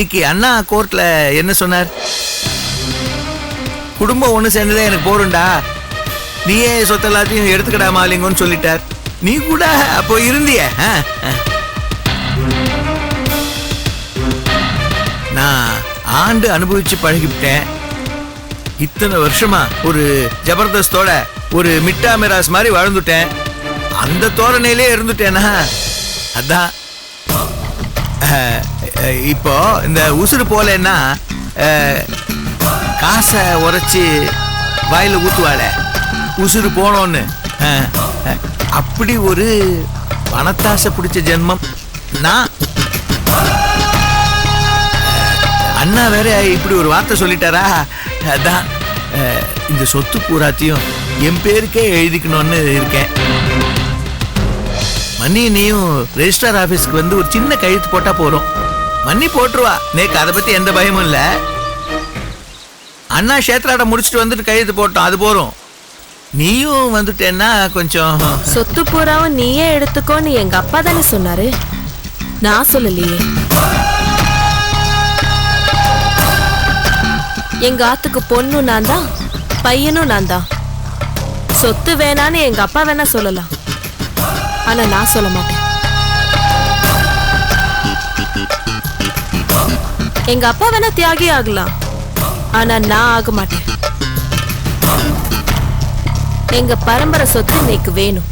இன்னைக்கு அண்ணா கோர்ட்ல என்ன சொன்னார்? குடும்பம் ஒண்ணு சேர்ந்ததே எனக்கு போருண்டா நீயே சொத்து எல்லாத்தையும் எடுத்துக்கடா மாலிங்கன்னு சொல்லிட்டார். நீ கூட அப்போ இருந்திய நான் ஆண்டு அனுபவிச்சு பழகிவிட்டேன். இத்தனை வருஷமா ஒரு ஜபர்தஸ்தோட ஒரு மிட்டா மிராஸ் மாதிரி வாழ்ந்துட்டேன். அந்த தோரணையிலே இருந்துட்டேனா? அதான். இப்போ இந்த உசுறு போலன்னா காசை உரைச்சி வாயில் ஊத்துவாள. உசுறு போனோன்னு. அப்படி ஒரு பணத்தாசை பிடிச்ச ஜென்மம். நான் அண்ணா வேற இப்படி ஒரு வார்த்தை சொல்லிட்டாரா? அதான் இந்த சொத்து பூராத்தையும் என் பேருக்கே எழுதிக்கணும்னு இருக்கேன். மணி நீயும் ரெஜிஸ்டர் ஆஃபீஸ்க்கு வந்து ஒரு சின்ன கையெழுத்து போட்டால் போகிறோம் மன்னி போட்டுருவா. நேக்கு அதை பத்தி எந்த பயமும் இல்ல. அண்ணா சேத்ராட முடிச்சுட்டு வந்துட்டு கையெழுத்து போட்டோம். அது போறோம். நீயும் வந்துட்டேன்னா கொஞ்சம் சொத்து பூராவும் நீயே எடுத்துக்கோன்னு எங்க அப்பா தானே சொன்னாரு. நான் சொல்லலையே. எங்க ஆத்துக்கு பொண்ணும் நான் தான் பையனும் நான் தான். சொத்து வேணான்னு எங்க அப்பா வேணா சொல்லலாம். ஆனா நான் சொல்ல மாட்டேன். எங்க அப்பா வேணா தியாகி ஆகலாம். ஆனா நான் ஆக மாட்டேன். எங்க பரம்பரை சொத்து இன்னைக்கு வேணும்.